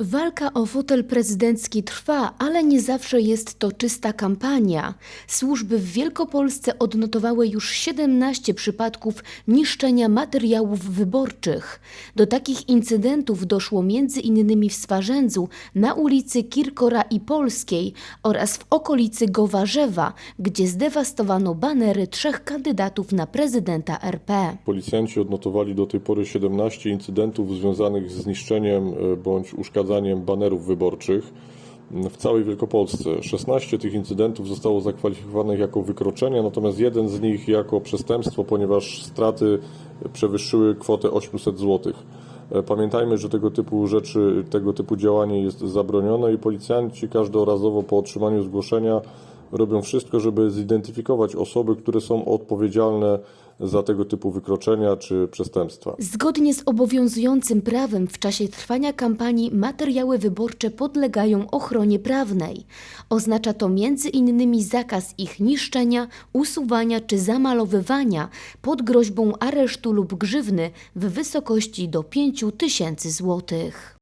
Walka o fotel prezydencki trwa, ale nie zawsze jest to czysta kampania. Służby w Wielkopolsce odnotowały już 17 przypadków niszczenia materiałów wyborczych. Do takich incydentów doszło m.in. w Swarzędzu, na ulicy Kirkora i Polskiej oraz w okolicy Gowarzewa, gdzie zdewastowano banery trzech kandydatów na prezydenta RP. Policjanci odnotowali do tej pory 17 incydentów związanych z niszczeniem e, bądź uszkadzaniem banerów wyborczych w całej Wielkopolsce. 16 tych incydentów zostało zakwalifikowanych jako wykroczenia, natomiast jeden z nich jako przestępstwo, ponieważ straty przewyższyły kwotę 800 zł. E, Pamiętajmy, że tego typu rzeczy, tego typu działanie jest zabronione i policjanci każdorazowo po otrzymaniu zgłoszenia robią wszystko, żeby zidentyfikować osoby, które są odpowiedzialne za tego typu wykroczenia czy przestępstwa. Zgodnie z obowiązującym prawem w czasie trwania kampanii materiały wyborcze podlegają ochronie prawnej. Oznacza to m.in. zakaz ich niszczenia, usuwania czy zamalowywania pod groźbą aresztu lub grzywny w wysokości do 5 tysięcy złotych.